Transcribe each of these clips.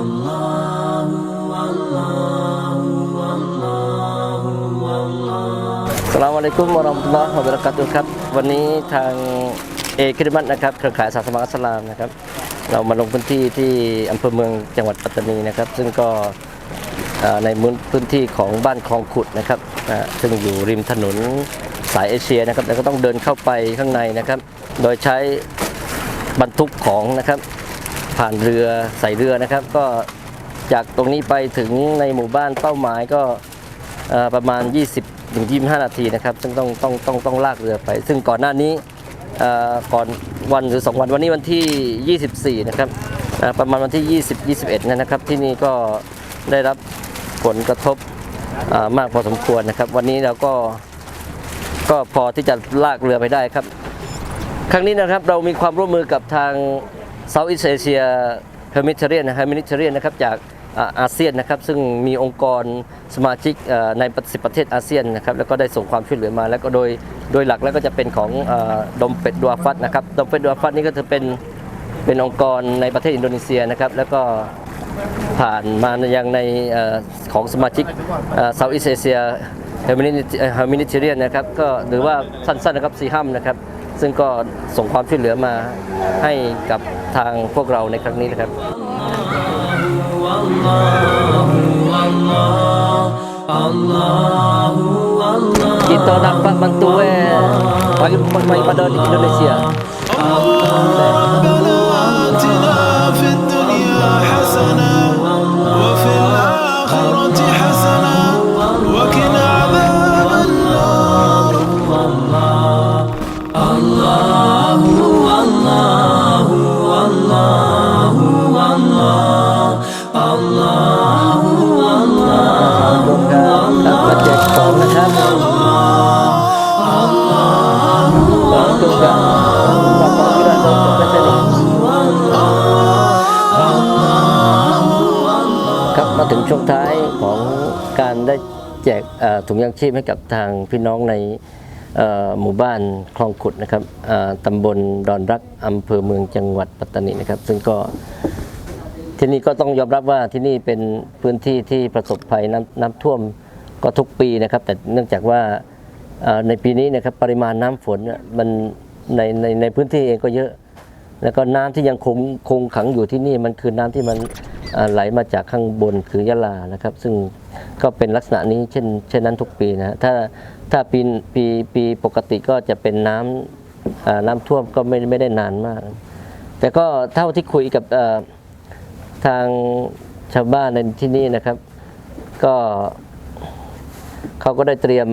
สลามอะลัยกุมวะรอมตุลลอฮ์วะบะเราะกาตุครับ วันนี้ทางเอคิดมัตนะครับ เครือข่ายศาสนาอิสลามนะครับ เรามาลงพื้นที่ที่อำเภอเมืองจังหวัดปัตตานีนะครับ ซึ่งก็ในพื้นที่ของบ้านคลองขุดนะครับ ซึ่งอยู่ริมถนนสายเอเชียนะครับ แล้วก็ต้องเดินเข้าไปข้างในนะครับ โดยใช้บรรทุกของนะครับ ผ่านเรือใส่เรือนะครับ ก็จากตรงนี้ไปถึงในหมู่บ้านเป้าหมายก็ประมาณ 20ถึง25 นาทีนะครับ ซึ่งต้องต้องต้องต้องลากเรือไป ซึ่งก่อนหน้านี้ก่อนวันหรือ 2 วันวันนี้วันที่ 24 นะครับประมาณวันที่ 20 21เนยนะครับ ที่นี่ก็ได้รับผลกระทบมากพอสมควรนะครับ วันนี้เราก็ก็พอที่จะลากเรือไปได้ครับ ครั้งนี้นะครับเรามีความร่วมมือกับทาง Southeast Asia Humanitarian Humanitarian นะครับจากอาเซียนนะครับซึ่งมีองค์กรสมาชิกในสิประเทศอาเซียนนะครับแล้วก็ได้ส่งความช่วยเหลือมา แล้วก็โดยโดยหลักแล้วก็จะเป็นของเอ่อดมเป็ดดัวฟัดนะครับดมเป็ดดัวฟัดนี่ก็จะเป็นเป็นองค์กรในประเทศอินโดนีเซียนะครับแล้วก็ผ่านมายังในอของสมาชิกเอ่อ Southeast Asia Humanitarian นะครับก็หรือว่าสั้นๆนะครับซีฮัมนะครับซึ่งก็ส่งความช่วยเหลือมาให้กับ ทางพวกเราในครั้งนี้นะครับ Kita dapat bantuan bagi pemain pada di Indonesia. Allah, Allah. ครับมาถึงช่วงท้ายของการได้แจกถุงยางชีพให้กับทางพี่น้องในหมู่บ้านคลองขุดนะครับตำบลดอนรักอำเภอเมืองจังหวัดปัตตานีนะครับ ซึ่งก็ที่นี่ก็ต้องยอมรับว่าที่นี่เป็นพื้นที่ที่ประสบภัยน้ำน้ำท่วมก็ทุกปีนะครับ แต่เนื่องจากว่าในปีนี้นะครับปริมาณน้ำฝนมัน ในในในพื้นที่เองก็เยอะ แล้วก็น้ำที่ยังคงคงขังอยู่ที่นี่มันคือน้ำที่มันไหลมาจากข้างบนคือยะลานะครับ ซึ่งก็เป็นลักษณะนี้เช่นเช่นนั้นทุกปีนะถ้าถ้าปีปีปีปกติก็จะเป็นน้ำน้ำท่วมก็ไม่ไม่ได้นานมาก แต่ก็เท่าที่คุยกับทางชาวบ้านในที่นี่นะครับ ก็เขาก็ได้เตรียม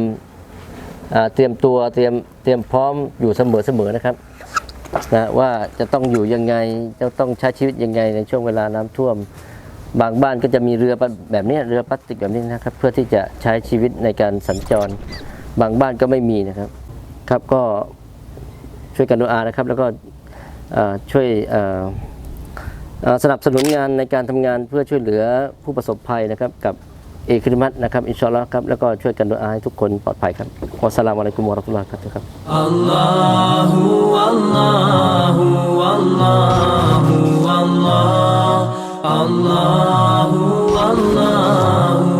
เตรียมตัวเตรียมเตรียมพร้อมอยู่เสมอเสมอนะครับนะว่าจะต้องอยู่ยังไงจะต้องใช้ชีวิตยังไงในช่วงเวลาน้ำท่วม บางบ้านก็จะมีเรือแบบนี้เรือพลาสติกแบบนี้นะครับ เพื่อที่จะใช้ชีวิตในการสัญจร บางบ้านก็ไม่มีนะครับครับก็ช่วยกันดูอานะครับ แล้วก็ช่วยสนับสนุนงานในการทำงานเพื่อช่วยเหลือผู้ประสบภัยนะครับกับ เอกริมัตนะครับอินชาอัลลอฮ์ครับแล้วก็ช่วยกันดูอาให้ทุกคนปลอดภัยครับอัสลามุอะลัยกุมวะรัตุลลอฮ์ครับครับอัลลอฮุอัลลอฮุอัลลอฮุอัลลอฮุอัลลอฮุอัลลอฮุ